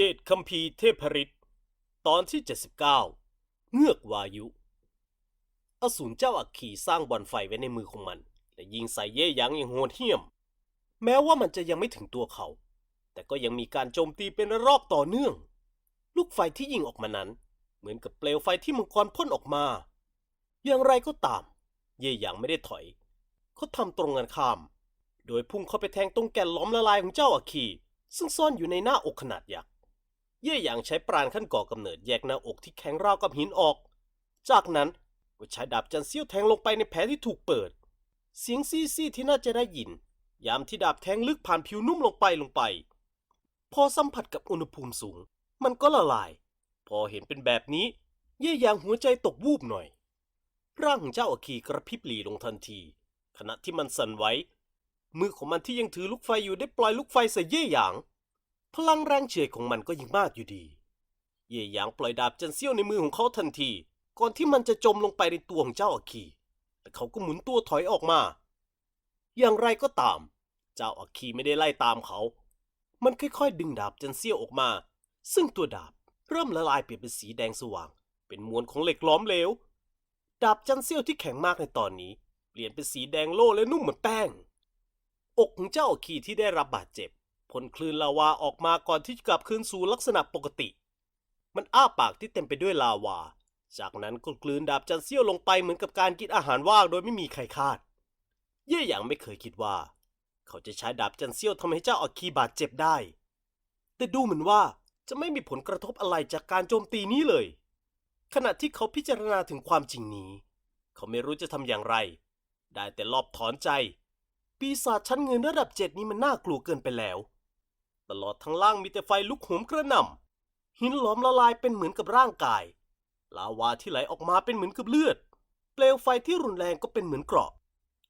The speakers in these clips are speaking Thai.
เดชคัมภีร์เทพฤทธิ์ตอนที่ 79 เงือกวายุ อสูรเจ้าอักขีสร้างบอลไฟไว้ในมือของมัน และยิงใส่เย่หยางอย่างโหดเหี้ยม แม้ว่ามันจะยังไม่ถึงตัวเขา แต่ก็ยังมีการโจมตีเป็นระลอกต่อเนื่อง ลูกไฟที่ยิงออกมานั้น เหมือนกับเปลวไฟที่มังกรพ่นออกมา อย่างไรก็ตาม เย่หยางไม่ได้ถอย เขาทำตรงกันข้าม โดยพุ่งเข้าไปแทงตรงแก่นล้อมละลายของเจ้าอัคคีซึ่งซ่อนอยู่ในหน้าอกขนาดยักษ์ เย่หยางใช้ปราณขั้นก่อกำเนิดแยกหน้าอกที่แข็งราวกับหินออก จากนั้นก็ใช้ดาบจันเซี่ยวแทงลงไปในแผลที่ถูกเปิด เสียงซี่ซี่ที่น่าจะได้ยิน ยามที่ดาบแทงลึกผ่านผิวนุ่มลงไปลงไป พอสัมผัสกับอุณหภูมิสูง มันก็ละลาย พอเห็นเป็นแบบนี้ เย่หยางหัวใจตกวูบหน่อย ร่างของเจ้าอาคีกระพริบหลีลงทันที ขณะที่มันสั่นไหวมือของมันที่ยังถือลูกไฟอยู่ได้ปล่อยลูกไฟใส่เย่หยาง พลังแรงเฉื่อยของมันก็ยิ่งมากอยู่ดี เย่หยางปล่อยดาบจันเซี่ยวในมือของเขาทันที ก่อนที่มันจะจมลงไปในตัวของเจ้าอาคีแต่เขาก็หมุนตัวถอยออกมา อย่างไรก็ตาม เจ้าอาคีไม่ได้ไล่ตามเขา มันค่อยๆ ดึงดาบจันเซี่ยวออกมา ซึ่งตัวดาบเริ่มละลายเปลี่ยนเป็นสีแดงสว่าง เป็นมวลของเหล็กล้อมเหลว ดาบจันเซี่ยวที่แข็งมากในตอนนี้ เปลี่ยนเป็นสีแดงโล่และนุ่มเหมือนแป้ง อกของเจ้าอาคีที่ได้รับบาดเจ็บ พ่นคลื่นลาวาออกมาก่อนที่จะกลับคืนสู่ลักษณะปกติ มันอ้าปากที่เต็มไปด้วยลาวา จากนั้นก็กลืนดาบจันเซียวลงไปเหมือนกับการกินอาหารว่างโดยไม่มีใครคาด เย่หยางไม่เคยคิดว่า เขาจะใช้ดาบจันเซียวทำให้เจ้าอาคีบาดเจ็บได้ แต่ดูเหมือนว่าจะไม่มีผลกระทบอะไรจากการโจมตีนี้เลย ขณะที่เขาพิจารณาถึงความจริงนี้ เขาไม่รู้จะทำอย่างไร ได้แต่รอบถอนใจ ปีศาจชั้นเงินระดับเจ็ดนี้มันน่ากลัวเกินไปแล้ว ตลอดทั้งล่างมีแต่ไฟลุกโหมกระหน่ำหินหลอมละลายเป็นเหมือนกับร่างกาย ลาวาที่ไหลออกมาเป็นเหมือนกับเลือด เปลวไฟที่รุนแรงก็เป็นเหมือนเกราะ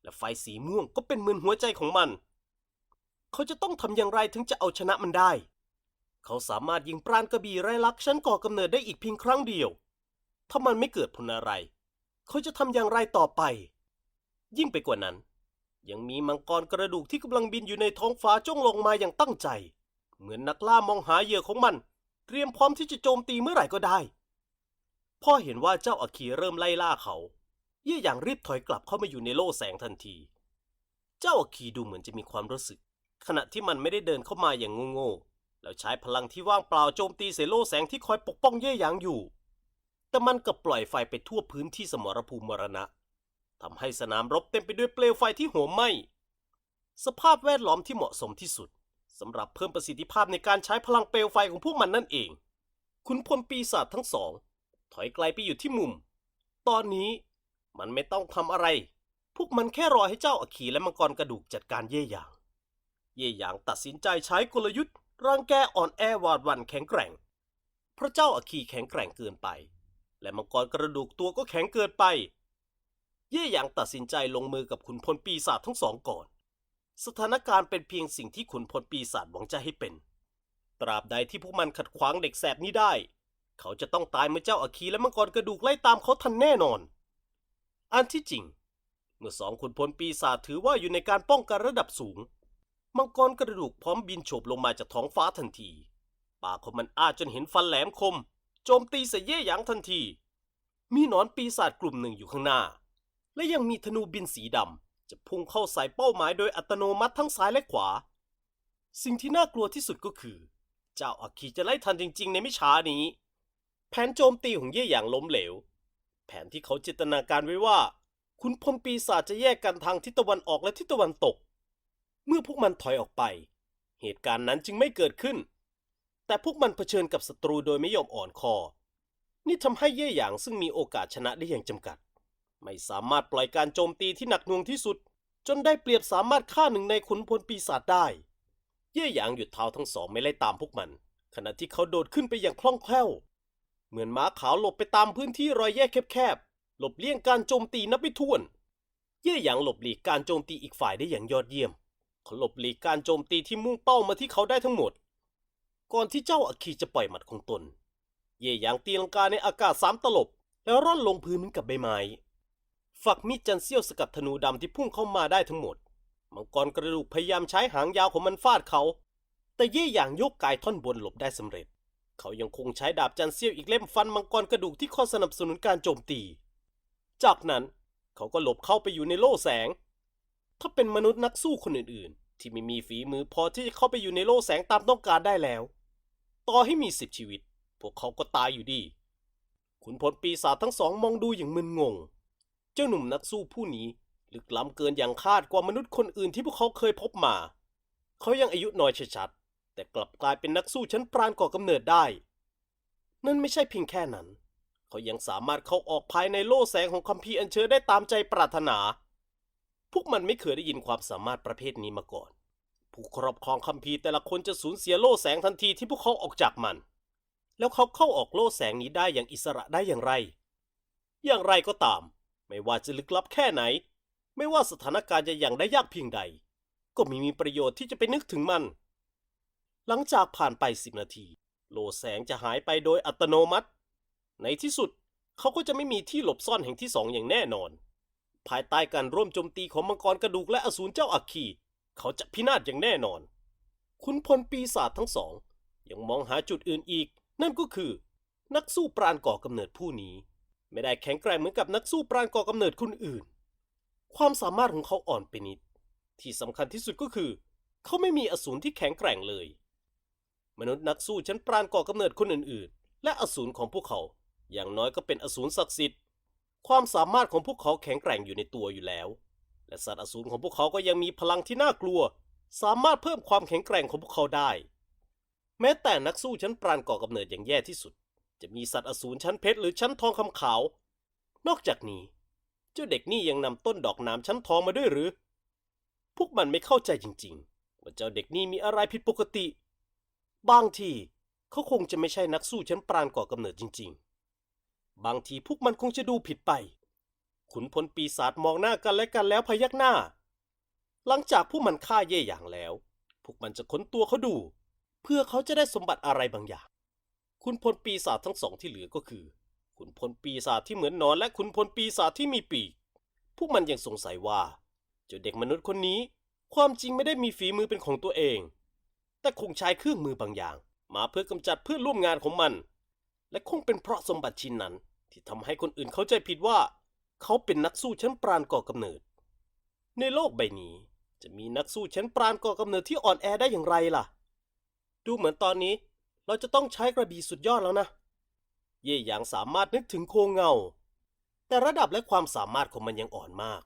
และไฟสีม่วงก็เป็นเหมือนหัวใจของมัน เขาจะต้องทำอย่างไรถึงจะเอาชนะมันได้ เขาสามารถยิงปราณกระบี่ไร้ลักชั้นก่อกำเนิดได้อีกเพียงครั้งเดียว ถ้ามันไม่เกิดผลอะไร เขาจะทำอย่างไรต่อไป ยิ่งไปกว่านั้นยังมีมังกรกระดูกที่กำลังบินอยู่ในท้องฟ้าจ้องลงมาอย่างตั้งใจ เหมือนนักล่ามองหาเหยื่อของมัน เตรียมพร้อมที่จะโจมตีเมื่อไหร่ก็ได้ พ่อเห็นว่าเจ้าอาคีเริ่มไล่ล่าเขา เย่หยางรีบถอยกลับเข้ามาอยู่ในโล่แสงทันที เจ้าอาคีดูเหมือนจะมีความรู้สึก ขณะที่มันไม่ได้เดินเข้ามาอย่างโง่ๆแล้วใช้พลังที่ว่างเปล่าโจมตีใส่โล่แสงที่คอยปกป้องเย่หยางอยู่ แต่มันกลับปล่อยไฟไปทั่วพื้นที่สมรภูมิมรณะทำให้สนามรบเต็มไปด้วยเปลวไฟที่โหมไหม้สภาพแวดล้อมที่เหมาะสมที่สุด สำหรับเพิ่มประสิทธิภาพในการใช้พลังเปลวไฟของพวกมันนั่นเองคุณพลปีศาจทั้งสอง ถอยไกลไปอยู่ที่มุม ตอนนี้มันไม่ต้องทำอะไร พวกมันแค่รอให้เจ้าอาคีและมังกรกระดูกจัดการเย่หยาง เย่หยางตัดสินใจใช้กลยุทธ์รังแกอ่อนแอวาดวันแข็งแกร่งเพราะเจ้าอาคีแข็งแกร่งเกินไป และมังกรกระดูกตัวก็แข็งเกินไป เย่หยางตัดสินใจลงมือกับขุนพลปีศาจทั้งสองก่อน สถานการณ์เป็นเพียงสิ่งที่ขุนพลปีศาจหวังจะให้เป็น ตราบใดที่พวกมันขัดขวางเด็กแสบนี้ได้ เขาจะต้องตายเมื่อเจ้าอาคีและมังกรกระดูกไล่ตามเขาทันแน่นอน อันที่จริง เมื่อสองขุนพลปีศาจถือว่าอยู่ในการป้องกันระดับสูง มังกรกระดูกพร้อมบินโฉบลงมาจากท้องฟ้าทันที ปากของมันอ้าจนเห็นฟันแหลมคม โจมตีใส่เย่หยางทันที มีหนอนปีศาจกลุ่มหนึ่งอยู่ข้างหน้า และยังมีธนูบินสีดำ จะพุ่งเข้าใส่เป้าหมายโดยอัตโนมัติทั้งซ้ายและขวา สิ่งที่น่ากลัวที่สุดก็คือ เจ้าอาคีจะไล่ทันจริง ๆ ในไม่ช้านี้ แผนโจมตีของเย่หยางล้มเหลว แผนที่เขาจินตนาการไว้ว่า คุณพลปีศาจจะแยกกันทางทิศตะวันออกและทิศตะวันตก เมื่อพวกมันถอยออกไป เหตุการณ์นั้นจึงไม่เกิดขึ้น แต่พวกมันเผชิญกับศัตรูโดยไม่ยอมอ่อนคอ นี่ทำให้เย่หยางซึ่งมีโอกาสชนะได้อย่างจำกัดไม่สามารถปล่อยการโจมตีที่หนักหน่วงที่สุด จนได้เปรียบสามารถฆ่าหนึ่งในขุนพลปีศาจได้ เย่หยางหยุดเท้าทั้งสองไม่ไล่ตามพวกมัน ขณะที่เขาโดดขึ้นไปอย่างคล่องแคล่ว เหมือนม้าขาวหลบไปตามพื้นที่รอยแยกแคบๆ หลบเลี่ยงการโจมตีนับไม่ถ้วน เย่หยางหลบหลีกการโจมตีอีกฝ่ายได้อย่างยอดเยี่ยมเขาหลบหลีกการโจมตีที่มุ่งเป้ามาที่เขาได้ทั้งหมด ก่อนที่เจ้าอาคีจะปล่อยหมัดของตน เย่หยางตีลังกาในอากาศสามตลบ แล้วร่อนลงพื้นเหมือนกับใบไม้ ฝักมีดจันเซี่ยวสกัดธนูดำที่พุ่งเข้ามาได้ทั้งหมด มังกรกระดูกพยายามใช้หางยาวของมันฟาดเขา แต่เย่หยางยกกายท่อนบนหลบได้สำเร็จ เขายังคงใช้ดาบจันเซียวอีกเล่มฟันมังกรกระดูกที่ข้อสนับสนุนการโจมตี จากนั้นเขาก็หลบเข้าไปอยู่ในโล่แสง ถ้าเป็นมนุษย์นักสู้คนอื่นๆ ที่ไม่มีฝีมือพอที่จะเข้าไปอยู่ในโล่แสงตามต้องการได้แล้ว ต่อให้มีสิบชีวิต พวกเขาก็ตายอยู่ดี ขุนพลปีศาจทั้งสองมองดูอย่างมึนงง จ้าหนุ่มนักสู้ผู้นี้ลึกล้ำเกินอย่างคาดกว่ามนุษย์คนอื่นที่พวกเขาเคยพบมา เขายังอายุน้อยชัดๆแต่กลับกลายเป็นนักสู้ชั้นปราณก่อกำเนิดได้ นั่นไม่ใช่เพียงแค่นั้น เขายังสามารถเข้าออกภายในโล่แสงของคัมภีร์อัญเชิญได้ตามใจปรารถนา พวกมันไม่เคยได้ยินความสามารถประเภทนี้มาก่อน ผู้ครอบครองคัมภีร์แต่ละคนจะสูญเสียโล่แสงทันทีที่พวกเขาออกจากมัน แล้วเขาเข้าออกโล่แสงนี้ได้อย่างอิสระได้อย่างไร อย่างไรก็ตาม ไม่ว่าจะลึกลับแค่ไหน ไม่ว่าสถานการณ์จะอย่างได้ยากเพียงใด ก็ไมีมีประโยชน์ที่จะไปนึกถึงมัน หลังจากผ่านไปสิบนาที โลแสงจะหายไปโดยอัตโนมัติ ในที่สุดเขาก็จะไม่มีที่หลบซ่อนแห่งที่สองอย่างแน่นอน ภายใต้การร่วมโจมตีของมังกรกระดูกและอสูรเจ้าอัคคีเขาจะพินาศอย่างแน่นอน คุณพลปีศาจทั้งสองยังมองหาจุดอื่นอีก นั่นก็คือ นักสู้ปราณก่อกำเนิดผู้นี้ ไม่ได้แข็งแกร่งเหมือนกับนักสู้ปราณก่อกำเนิดคนอื่น ความสามารถของเขาอ่อนไปนิด ที่สำคัญที่สุดก็คือ เขาไม่มีอสูรที่แข็งแกร่งเลย มนุษย์นักสู้ชั้นปราณก่อกำเนิดคนอื่น ๆ และอสูรของพวกเขา อย่างน้อยก็เป็นอสูรศักดิ์สิทธิ์ ความสามารถของพวกเขาแข็งแกร่งอยู่ในตัวอยู่แล้ว และสัตว์อสูรของพวกเขาก็ยังมีพลังที่น่ากลัว สามารถเพิ่มความแข็งแกร่งของพวกเขาได้ แม้แต่นักสู้ชั้นปราณก่อกำเนิดอย่างแย่ที่สุด จะมีสัตว์อสูรชั้นเพชรหรือชั้นทองคำขาว นอกจากนี้ เจ้าเด็กนี่ยังนำต้นดอกน้ำชั้นทองมาด้วยหรือ พวกมันไม่เข้าใจจริงๆ ว่าเจ้าเด็กนี่มีอะไรผิดปกติ บางทีเขาคงจะไม่ใช่นักสู้ชั้นปราณก่อกำเนิดจริง ๆ บางทีพวกมันคงจะดูผิดไป ขุนพลปีศาจมองหน้ากันและกันแล้วพยักหน้า หลังจากพวกมันฆ่าเย่อย่างแล้ว พวกมันจะค้นตัวเขาดู เพื่อเขาจะได้สมบัติอะไรบางอย่าง ขุนพลปีศาจทั้งสองที่เหลือก็คือขุนพลปีศาจที่เหมือนนอนและขุนพลปีศาจที่มีปีก พวกมันยังสงสัยว่าเจ้าเด็กมนุษย์คนนี้ ความจริงไม่ได้มีฝีมือเป็นของตัวเอง แต่คงใช้เครื่องมือบางอย่าง มาเพื่อกำจัดเพื่อนร่วมงานของมัน และคงเป็นเพราะสมบัติชิ้นนั้น ที่ทำให้คนอื่นเข้าใจผิดว่า เขาเป็นนักสู้ชั้นปราณก่อกำเนิด ในโลกใบนี้จะมีนักสู้ชั้นปราณก่อกำเนิดที่อ่อนแอได้อย่างไรล่ะ ดูเหมือนตอนนี้ เราจะต้องใช้กระบี่สุดยอดแล้วนะ เย่หยางสามารถนึกถึงโคเงา แต่ระดับและความสามารถของมันยังอ่อนมาก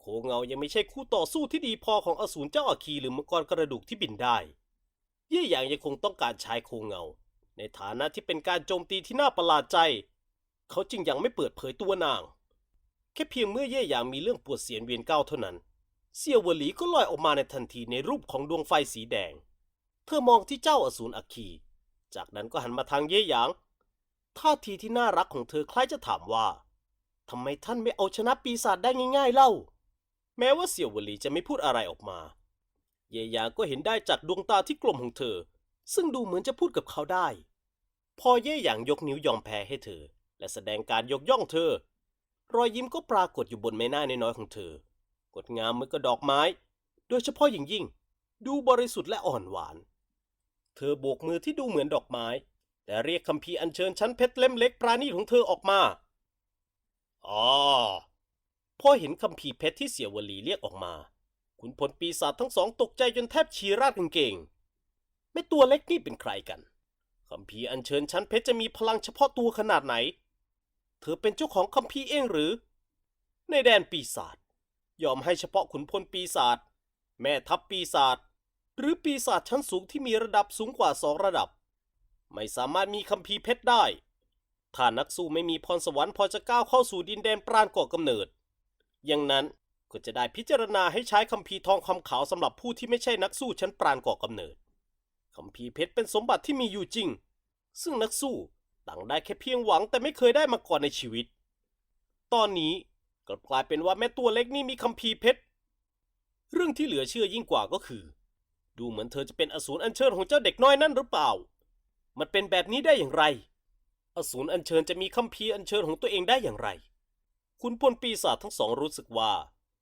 โคเงายังไม่ใช่คู่ต่อสู้ที่ดีพอของอสูรเจ้าอาคีหรือมังกรกระดูกที่บินได้ เย่หยางยังคงต้องการใช้โคเงา ในฐานะที่เป็นการโจมตีที่น่าประหลาดใจ เขาจึงยังไม่เปิดเผยตัวนาง แค่เพียงเมื่อเย่หยางมีเรื่องปวดเสียนเวียนเก้าเท่านั้นเสี่ยวเหวหลีก็ลอยออกมาในทันทีในรูปของดวงไฟสีแดง เธอมองที่เจ้าอสูรอาคี จากนั้นก็หันมาทางเย่หยางท่าทีที่น่ารักของเธอคล้ายจะถามว่าทำไมท่านไม่เอาชนะปีศาจได้ง่ายๆเล่า แม้ว่าเสี่ยวเหวลีจะไม่พูดอะไรออกมา เย่หยางก็เห็นได้จากดวงตาที่กลมของเธอ ซึ่งดูเหมือนจะพูดกับเขาได้ พอเย่หยางยกนิ้วยอมแพ้ให้เธอ และแสดงการยกย่องเธอ รอยยิ้มก็ปรากฏอยู่บนใบหน้าน้อยๆของเธอ กดงามเหมือนกับดอกไม้ โดยเฉพาะอย่างยิ่ง ดูบริสุทธิ์และอ่อนหวาน เธอโบกมือที่ดูเหมือนดอกไม้ แต่เรียกคัมภีร์อัญเชิญชั้นเพชรเล่มเล็กปราณีของเธอออกมาอ๋อพอเห็นคัมภีร์เพชรที่เสียววลีเรียกออกมา ขุนพลปีศาจทั้งสองตกใจจนแทบฉี่ราดกางเกงแม่ตัวเล็กนี่เป็นใครกันคัมภีร์อัญเชิญชั้นเพชรจะมีพลังเฉพาะตัวขนาดไหน เธอเป็นเจ้าของคัมภีร์เองหรือ ในแดนปีศาจยอมให้เฉพาะขุนพลปีศาจแม่ทัพปีศาจ หรือปีศาจชั้นสูงที่มีระดับสูงกว่าสองระดับ ไม่สามารถมีคัมภีร์เพชรได้ ถ้านักสู้ไม่มีพรสวรรค์พอจะก้าวเข้าสู่ดินแดนปราณก่อกำเนิด อย่างนั้นก็จะได้พิจารณาให้ใช้คัมภีร์ทองคำขาวสำหรับผู้ที่ไม่ใช่นักสู้ชั้นปราณก่อกำเนิดคัมภีร์เพชรเป็นสมบัติที่มีอยู่จริง ซึ่งนักสู้ต่างได้แค่เพียงหวังแต่ไม่เคยได้มาก่อนในชีวิต ตอนนี้กลับกลายเป็นว่าแม่ตัวเล็กนี่มีคัมภีร์เพชร เรื่องที่เหลือเชื่อยิ่งกว่าก็คือ ดูเหมือนเธอจะเป็นอสูรอัญเชิญของเจ้าเด็กน้อยนั่นหรือเปล่า มันเป็นแบบนี้ได้อย่างไร อสูรอัญเชิญจะมีคัมภีร์อัญเชิญของตัวเองได้อย่างไร คุณพลปีศาจทั้งสองรู้สึกว่า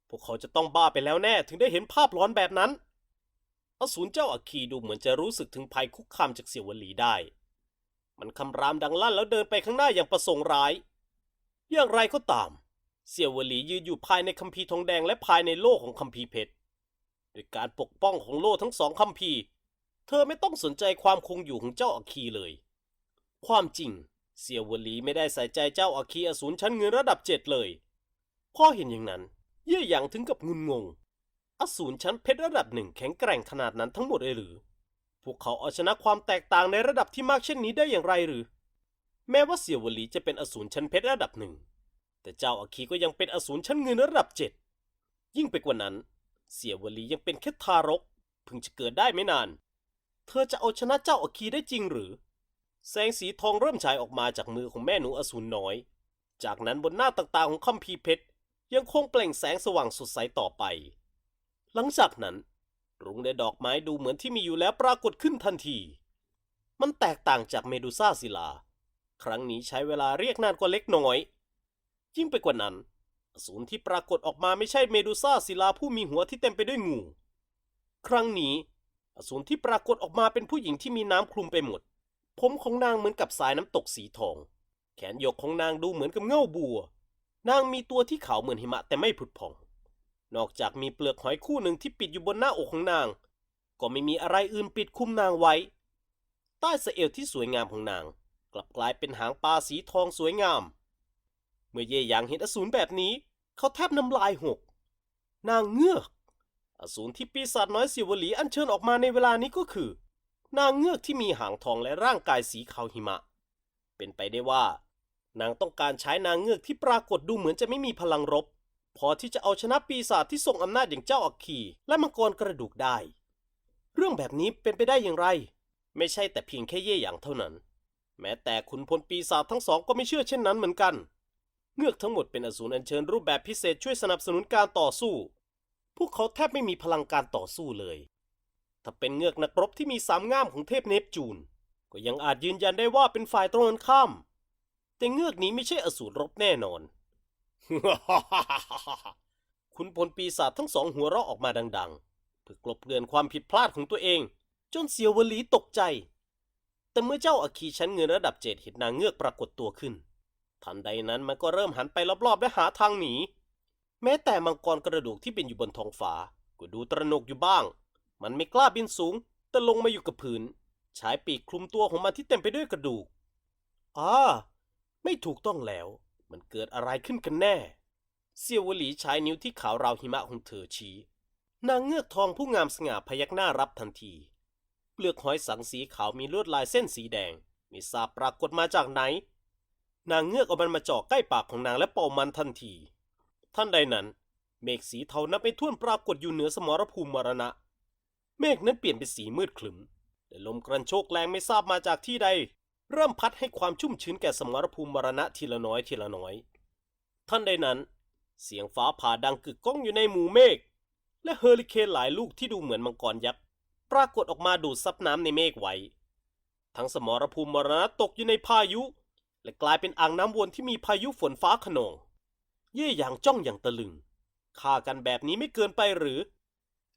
พวกเขาจะต้องบ้าไปแล้วแน่ถึงได้เห็นภาพหลอนแบบนั้น อสูรเจ้าอัคคีดูเหมือนจะรู้สึกถึงภัยคุกคามจากเสี่ยวหวลีได้ มันคำรามดังลั่นแล้วเดินไปข้างหน้าอย่างประสงค์ร้าย อย่างไรก็ตาม เสี่ยววลียืนอยู่ภายในคัมภีร์ทองแดงและภายในโลกของคัมภีร์เพชร ด้วยการปกป้องของโลทั้งสองคัมภีร์เธอไม่ต้องสนใจความคงอยู่ของเจ้าอาคีเลย ความจริงเสียววลีไม่ได้ใส่ใจเจ้าอาคีอสูรชั้นเงินระดับเจ็ดเลยพ่อเห็นอย่างนั้น เย่หยางถึงกับงุนงง อสูรชั้นเพชรระดับหนึ่งแข็งแกร่งขนาดนั้นทั้งหมดเลยหรือ พวกเขาเอาชนะความแตกต่างในระดับที่มากเช่นนี้ได้อย่างไรหรือ แม้ว่าเสี่ยววลีจะเป็นอสูรชั้นเพชรระดับหนึ่ง แต่เจ้าอาคีก็ยังเป็นอสูรชั้นเงินระดับเจ็ดยิ่งไปกว่านั้น เสียวลียังเป็นแค่ทารกเพิ่งจะเกิดได้ไม่นาน เธอจะเอาชนะเจ้าอาคีได้จริงหรือ แสงสีทองเริ่มฉายออกมาจากมือของแม่หนูอสูรน้อย จากนั้นบนหน้าต่างๆของคัมภีร์เพชรยังคงเปล่งแสงสว่างสดใสต่อไป หลังจากนั้น รุ้งและดอกไม้ดูเหมือนที่มีอยู่แล้วปรากฏขึ้นทันที มันแตกต่างจากเมดูซ่าศิลา ครั้งนี้ใช้เวลาเรียกนานกว่าเล็กน้อย ยิ่งไปกว่านั้น อสูรที่ปรากฏออกมาไม่ใช่เมดูซ่าศิลาผู้มีหัวที่เต็มไปด้วยงู ครั้งนี้ อสูรที่ปรากฏออกมาเป็นผู้หญิงที่มีน้ำคลุมไปหมด ผมของนางเหมือนกับสายน้ำตกสีทอง แขนยกของนางดูเหมือนกับเง่าบัว นางมีตัวที่ขาวเหมือนหิมะแต่ไม่ผุดผ่อง นอกจากมีเปลือกหอยคู่หนึ่งที่ปิดอยู่บนหน้าอกของนาง ก็ไม่มีอะไรอื่นปิดคุมนางไว้ ใต้สะเอวที่สวยงามของนาง กลับกลายเป็นหางปลาสีทองสวยงาม เมื่อเย่หยางเห็นอสูรแบบนี้ เขาแทบน้ำลายหก นางเงือก อสูรที่ปีศาจน้อยสิวลีอัญเชิญออกมาในเวลานี้ก็คือ นางเงือกที่มีหางทองและร่างกายสีขาวหิมะ เป็นไปได้ว่า นางต้องการใช้นางเงือกที่ปรากฏดูเหมือนจะไม่มีพลังรบ พอที่จะเอาชนะปีศาจที่ทรงอำนาจอย่างเจ้าอัคคีและมังกรกระดูกได้ เรื่องแบบนี้เป็นไปได้อย่างไร ไม่ใช่แต่เพียงแค่เย่หยางเท่านั้น แม้แต่ขุนพลปีศาจทั้งสองก็ไม่เชื่อเช่นนั้นเหมือนกัน เงือกทั้งหมดเป็นอสูรอัญเชิญรูปแบบพิเศษช่วยสนับสนุนการต่อสู้ พวกเขาแทบไม่มีพลังการต่อสู้เลย ถ้าเป็นเงือกนักรบที่มีสามง่ามของเทพเนปจูน ก็ยังอาจยืนยันได้ว่าเป็นฝ่ายตรงกันข้าม แต่เงือกนี้ไม่ใช่อสูรรบแน่นอน คุณพลปีศาจทั้งสองหัวเราะออกมาดัง ๆ เพื่อกลบเกลื่อนความผิดพลาดของตัวเอง จนเสียววลีตกใจ แต่เมื่อเจ้าอาคีชั้นเงินระดับเจ็ดเห็นนางเงือกปรากฏตัวขึ้น ทันใดนั้นมันก็เริ่มหันไปรอบๆและหาทางหนี แม้แต่มังกรกระดูกที่เป็นอยู่บนท้องฟ้าก็ดูตระหนกอยู่บ้าง มันไม่กล้าบินสูง แต่ลงมาอยู่กับพื้นใช้ปีกคลุมตัวของมันที่เต็มไปด้วยกระดูกอ่าไม่ถูกต้องแล้ว มันเกิดอะไรขึ้นกันแน่ เซียววลีใช้นิ้วที่ขาวราวหิมะของเธอชี้ นางเงือกทองผู้งามสง่าพยักหน้ารับทันที เปลือกหอยสังสีขาวมีลวดลายเส้นสีแดง มีสาบปรากฏมาจากไหน นางเงือกเอามันมาจ่อใกล้ปากของนางและเป่ามันทันที ท่านใดนั้น เมฆสีเทานับไม่ถ้วนปรากฏอยู่เหนือสมรภูมิมรณะ เมฆนั้นเปลี่ยนเป็นสีมืดครึ้มและลมกระโชกแรงไม่ทราบมาจากที่ใด เริ่มพัดให้ความชุ่มชื้นแก่สมรภูมิมรณะทีละน้อยทีละน้อย ท่านใดนั้น เสียงฟ้าผ่าดังกึกก้องอยู่ในหมู่เมฆและเฮอริเคนหลายลูกที่ดูเหมือนมังกรยักษ์ปรากฏออกมาดูดซับน้ำในเมฆไว้ ทั้งสมรภูมิมรณะตกอยู่ในพายุ และกลายเป็นอ่างน้ำวนที่มีพายุฝนฟ้าขนอง เย่อย่างจ้องอย่างตะลึงฆ่ากันแบบนี้ไม่เกินไปหรือ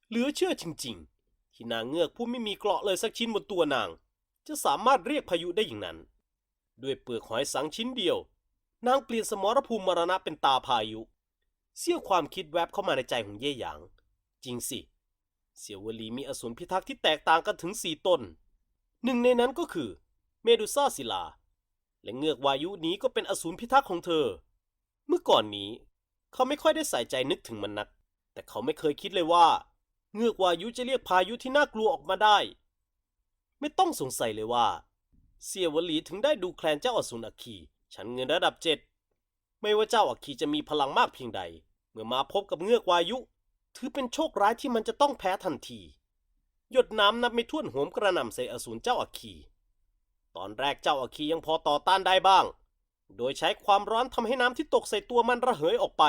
เหลือเชื่อจริงๆ ที่นางเงือกผู้ไม่มีเกราะเลยสักชิ้นบนตัวนาง จะสามารถเรียกพายุได้อย่างนั้น ด้วยเปลือกหอยสังชิ้นเดียว นางเปลี่ยนสมรภูมิมรณะเป็นตาพายุ เสี้ยวความคิดแวบเข้ามาในใจของเย่หยาง จริงสิ เสี่ยววลีมีอสูรพิทักษ์ที่แตกต่างกันถึงสี่ตน หนึ่งในนั้นก็คือ เมดูซ่าศิลา และเงือกวายุนี้ก็เป็นอสูรพิทักษ์ของเธอ เมื่อก่อนนี้ เขาไม่ค่อยได้ใส่ใจนึกถึงมันนัก แต่เขาไม่เคยคิดเลยว่า เงือกวายุจะเรียกพายุที่น่ากลัวออกมาได้ ไม่ต้องสงสัยเลยว่า เสียวลีถึงได้ดูแคลนเจ้าอสูรอัคคีชั้นเงินระดับเจ็ดไม่ว่าเจ้าอัคคีจะมีพลังมากเพียงใด เมื่อมาพบกับเงือกวายุ ถือเป็นโชคร้ายที่มันจะต้องแพ้ทันที หยดน้ำนับไม่ถ้วนโหมกระหน่ำใส่อสูรเจ้าอัคคี ตอนแรกเจ้าอัคคียังพอต่อต้านได้บ้าง โดยใช้ความร้อนทำให้น้ำที่ตกใส่ตัวมันระเหยออกไป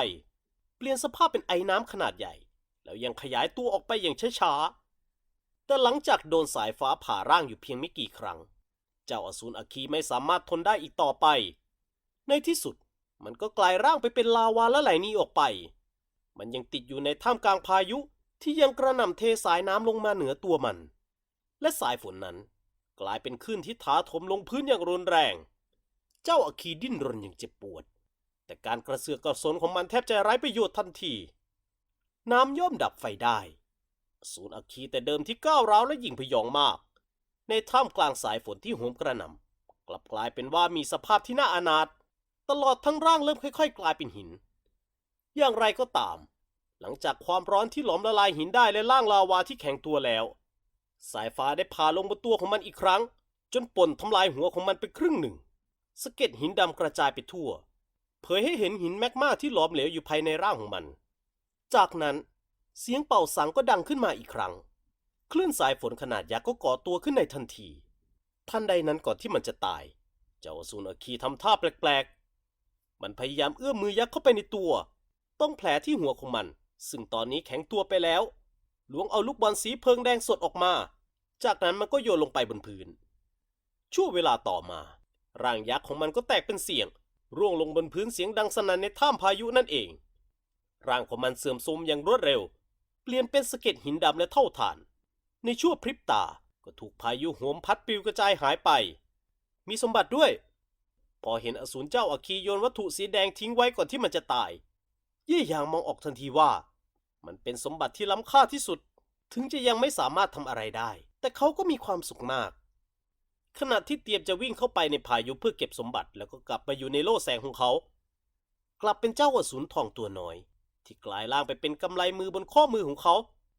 เปลี่ยนสภาพเป็นไอ้น้ำขนาดใหญ่ แล้วยังขยายตัวออกไปอย่างช้าๆ แต่หลังจากโดนสายฟ้าผ่าร่างอยู่เพียงไม่กี่ครั้ง เจ้าอสูรอัคคีไม่สามารถทนได้อีกต่อไป ในที่สุดมันก็กลายร่างไปเป็นลาวาและไหลนี้ออกไป มันยังติดอยู่ในท่ามกลางพายุที่ยังกระหน่ำเทสายน้ำลงมาเหนือตัวมัน และสายฝนนั้น กลายเป็นคลื่นที่ถาถมลงพื้นอย่างรุนแรง เจ้าอาคีดิ้นรนอย่างเจ็บปวด แต่การกระเสือกกระสนของมันแทบจะไร้ประโยชน์ทันที น้ำย่อมดับไฟได้ ศูนย์อาคีแต่เดิมที่ก้าวร้าวและยิ่งพยองมาก ในท่ามกลางสายฝนที่โหมกระหน่ำกลับกลายเป็นว่ามีสภาพที่น่าอนาถตลอดทั้งร่างเริ่มค่อย ๆ กลายเป็นหิน อย่างไรก็ตาม หลังจากความร้อนที่หลอมละลายหินได้และล่างลาวาที่แข็งตัวแล้ว สายฟ้าได้พาลงบนตัวของมันอีกครั้ง จนป่นทำลายหัวของมันไปครึ่งหนึ่งสะเก็ดหินดำกระจายไปทั่ว เผยให้เห็นหินแมกมาที่หลอมเหลวอยู่ภายในร่างของมัน จากนั้นเสียงเป่าสังก็ดังขึ้นมาอีกครั้ง คลื่นสายฝนขนาดยักษ์ก็ก่อตัวขึ้นในทันทีทันใดนั้นก่อนที่มันจะตาย เจ้าอสูรอาคีทำท่าแปลกๆ มันพยายามเอื้อมมือยักษ์เข้าไปในตัว ต้องแผลที่หัวของมัน ซึ่งตอนนี้แข็งตัวไปแล้ว ลวงเอาลูกบอลสีเพิงแดงสดออกมา จากนั้นมันก็โยนลงไปบนพื้น ชั่วเวลาต่อมา ร่างยักษ์ของมันก็แตกเป็นเสียง ร่วงลงบนพื้นเสียงดังสนั่นในถ้ำพายุนั่นเอง ร่างของมันเสื่อมโทรมอย่างรวดเร็ว เปลี่ยนเป็นสะเก็ดหินดำและเท่าฐาน ในชั่วพริบตา ก็ถูกพายุโหมพัดปลิวกระจายหายไป มีสมบัติด้วย พอเห็นอสูรเจ้าอาคีโยนวัตถุสีแดงทิ้งไว้ก่อนที่มันจะตายเย่หยางมองออกทันทีว่า มันเป็นสมบัติที่ล้ำค่าที่สุด ถึงจะยังไม่สามารถทำอะไรได้ แต่เขาก็มีความสุขมาก ขณะที่เตรียมจะวิ่งเข้าไปในพายุเพื่อเก็บสมบัติแล้วก็กลับมาอยู่ในโล่แสงของเขา กลับเป็นเจ้าอสูรทองตัวน้อย ที่กลายร่างไปเป็นกำไลมือบนข้อมือของเขา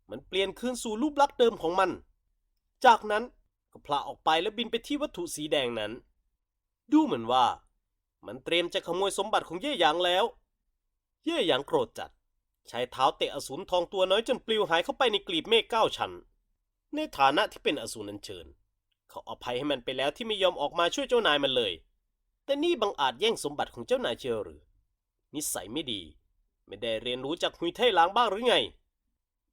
มันเปลี่ยนคืนสู่รูปลักษณ์เดิมของมัน จากนั้นก็พลาออกไปแล้วบินไปที่วัตถุสีแดงนั้น ดูเหมือนว่า มันเตรียมจะขโมยสมบัติของเย่หยางแล้ว เย่หยางโกรธจัด ใช้เท้าเตะอสูรทองตัวน้อยจนปลิวหายเข้าไปในกลีบเมฆเก้าชั้น ในฐานะที่เป็นอสูรนันเชิญ เขาอภัยให้มันไปแล้วที่ไม่ยอมออกมาช่วยเจ้านายมันเลย แต่นี่บังอาจแย่งสมบัติของเจ้านายเชียวหรือ นิสัยไม่ดี ไม่ได้เรียนรู้จากหุยไทล้างบ้างหรือไง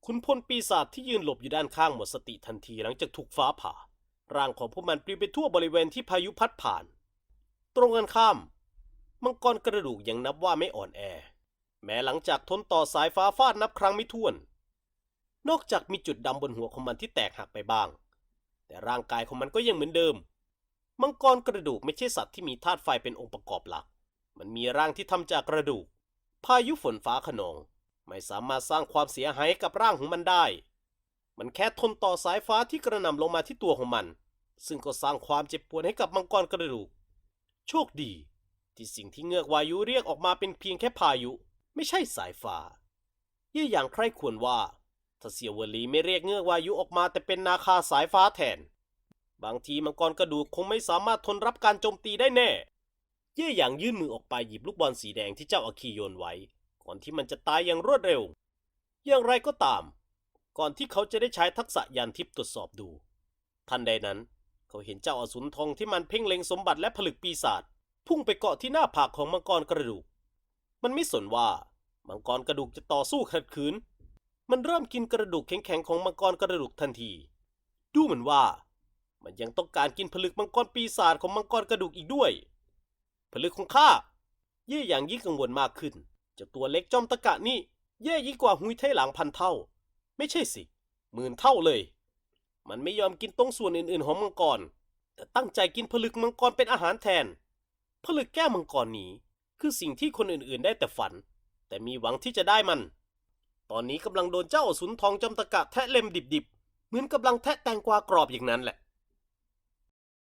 คุณพลปีศาจที่ยืนหลบอยู่ด้านข้างหมดสติทันทีหลังจากถูกฟ้าผ่า ร่างของพวกมันปลิวไปทั่วบริเวณที่พายุพัดผ่าน ตรงกันข้าม มังกรกระดูกยังนับว่าไม่อ่อนแอ แม้หลังจากทนต่อสายฟ้าฟาดนับครั้งไม่ถ้วน นอกจากมีจุดดำบนหัวของมันที่แตกหักไปบ้าง แต่ร่างกายของมันก็ยังเหมือนเดิม มังกรกระดูกไม่ใช่สัตว์ที่มีธาตุไฟเป็นองค์ประกอบหลัก มันมีร่างที่ทำจากกระดูก พายุฝนฟ้าขนอง ไม่สามารถสร้างความเสียหายให้กับร่างของมันได้ มันแค่ทนต่อสายฟ้าที่กระหน่ำลงมาที่ตัวของมัน ซึ่งก็สร้างความเจ็บปวดให้กับมังกรกระดูก โชคดี ที่สิ่งที่เงือกวายุเรียกออกมาเป็นเพียงแค่พายุ ไม่ใช่สายฟ้าเยี่ยอย่างใครควรว่าถ้าเสียวลีไม่เรียกเงือกวายุออกมาแต่เป็นนาคาสายฟ้าแทน บางทีมังกรกระดูกคงไม่สามารถทนรับการโจมตีได้แน่ เย่หยางยื่นมือออกไปหยิบลูกบอลสีแดงที่เจ้าอาคีโยนไว้ ก่อนที่มันจะตายอย่างรวดเร็ว อย่างไรก็ตาม ก่อนที่เขาจะได้ใช้ทักษะยานทิพย์ตรวจสอบดู ทันใดนั้น เขาเห็นเจ้าอสูรทองที่มันเพ่งเล็งสมบัติและผลึกปีศาจพุ่งไปเกาะที่หน้าผากของมังกรกระดูก มันไม่สนว่า มังกรกระดูกจะต่อสู้ขัดขืน มันเริ่มกินกระดูกแข็งๆของมังกรกระดูกทันที ดูเหมือนว่า มันยังต้องการกินผลึกมังกรปีศาจของมังกรกระดูกอีกด้วย ผลึกของข้า เย่อย่างยิ่งกังวลมากขึ้น เจ้าตัวเล็กจอมตะกะนี่แย่ยิ่งกว่าหุยไทหลังพันเท่า ไม่ใช่สิ หมื่นเท่าเลย มันไม่ยอมกินตรงส่วนอื่นๆของมังกร แต่ตั้งใจกินผลึกมังกรเป็นอาหารแทน ผลึกแก้วมังกรนี้ คือสิ่งที่คนอื่นๆได้แต่ฝัน แต่มีหวังที่จะได้มัน ตอนนี้กำลังโดนเจ้าสุนทองจำตะกะแทะเล็มดิบๆ เหมือนกำลังแทะแตงกวากรอบอย่างนั้นแหละ